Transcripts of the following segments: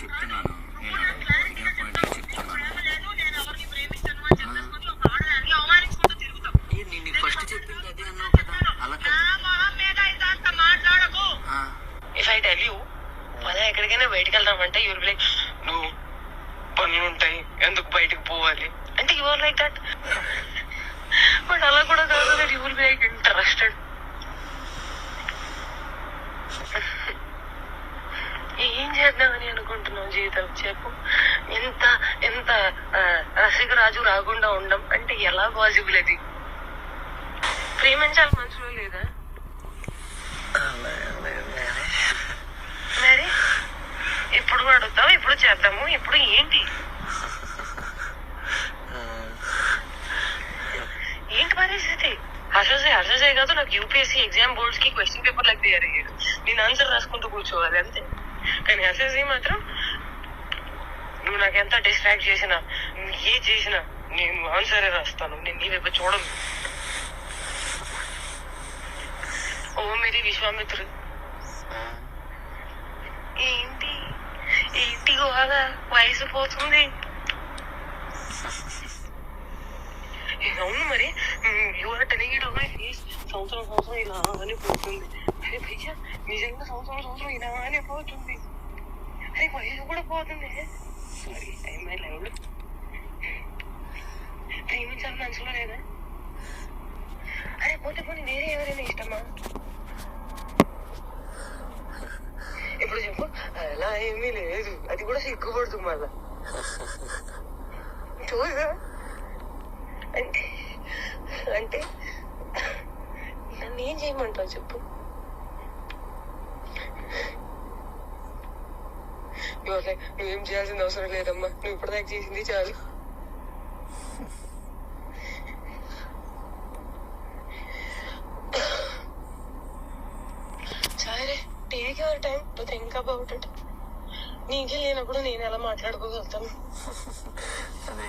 చెప్తున్నాను. If I tell you పదా ఎక్కడికైనా బయటికి వెళ్దామంటే యూర్ లైక్ నువ్వు పనులు ఉంటాయి ఎందుకు బయటకు పోవాలి? అంటే యువర్ లైక్ దట్ బట్ అలా కూడా కాదు that you will be like interested ఏం చేద్దామని అనుకుంటున్నావు జీవితం. చెప్పు. ఎంత ఎంత రసికరాజు రాకుండా ఉండం అంటే ఎలా పాసిబుల్ అది? ప్రేమించాలి మనసులో లేదా? మరి? ఇప్పుడు అడుగుతావు ఇప్పుడు చేద్దాము ఇప్పుడు ఏంటి? ఏంటి పరిస్థితి? హర్షసే హర్షసే కాదు నాకు యూపీఎస్సీ ఎగ్జామ్ బోర్డ్స్కి క్వశ్చన్ పేపర్ లాగా తయారు అయ్యాడు నేను ఆన్సర్ రాసుకుంటూ కూర్చోవాలి అంతే. కానీ హర్షసే మాత్రం నువ్వు నాకు ఎంత డిస్ట్రాక్ట్ చేసినా నువ్వు ఏ చేసినా నేను ఆన్సరే రాస్తాను. నేను నీ వైపు చూడను. ఓ మేరీ విశ్వామిత్రుడు. ఏంటి? ఏంటి గోగా వయసు పోతుంది? అవును మరి. యువర్ టెలింగ్ మై ఫేస్ సంవత్సరం సంవత్సరం ఇలా అని పోతుంది. అరే నిజంగా సంవత్సరం సంవత్సరం ఇలానే పోతుంది. అరే వయసు కూడా పోతుంది? సారీ టైం మై లైవ్ ప్రేమించాలి మనసులో లేదా? అరే పోతే పోనీ వేరే ఎవరైనా ఇష్టమా? ఇప్పుడు చెప్పు. అలా ఏమీ లేదు. అది కూడా సిగ్గుపడుతుంది మళ్ళా. చూసా అంటే అంటే నన్ను ఏం చేయమంటావు చెప్పు. నువ్వు అసలు నువ్వేం చేయాల్సిన అవసరం లేదమ్మా. నువ్వు ఇప్పటిదాకా చేసింది చాలు. సరే take your time? Think about it నీకే లేనప్పుడు నేను ఎలా మాట్లాడుకోగలుగుతాను. అదే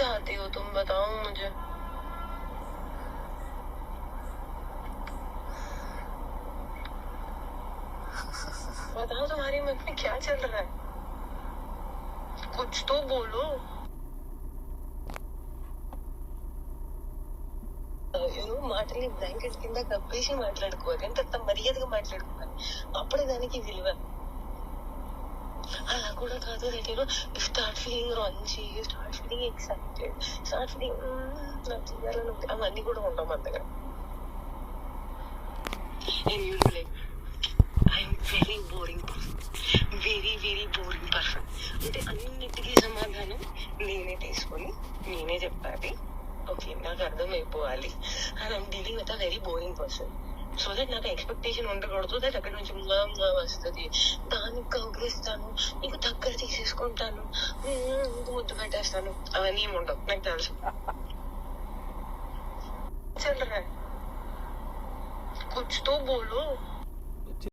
चाहते हो तुम बताओ मुझे बताओ तुम्हारे मन में क्या चल रहा है कुछ तो बोलो యూనో మాటల్ని బ్లాంకెట్ కింద కప్పేసి మాట్లాడుకోవాలి అంటే అంత మర్యాదగా మాట్లాడుకోవాలి అప్పుడే దానికి విలువ అలా కూడా కాదు దట్ యూనో స్టార్ట్ ఫీలింగ్ రంచి స్టార్ట్ very excited start నాకు చేయాలని ఉంది అవన్నీ కూడా ఉంటాం మన దగ్గర I'm very boring person very very boring person అంటే అన్నిటికీ సమాధానం నేనే తీసుకొని నేనే చెప్పాలి ఓకే నాకు అర్థమైపోవాలి and I'm dealing with a very boring person so that నాకు ఎక్స్పెక్టేషన్ ఉండకూడదు దట్ అక్కడ నుంచి మా మా వస్తుంది దానికి కౌగిలిస్తాను నీకు దగ్గర తీసేసుకుంటాను ముందు ముద్దు పెట్టేస్తాను అవన్నీ ఉండవు నాకు తెలుసు కూర్చుతూ బోలు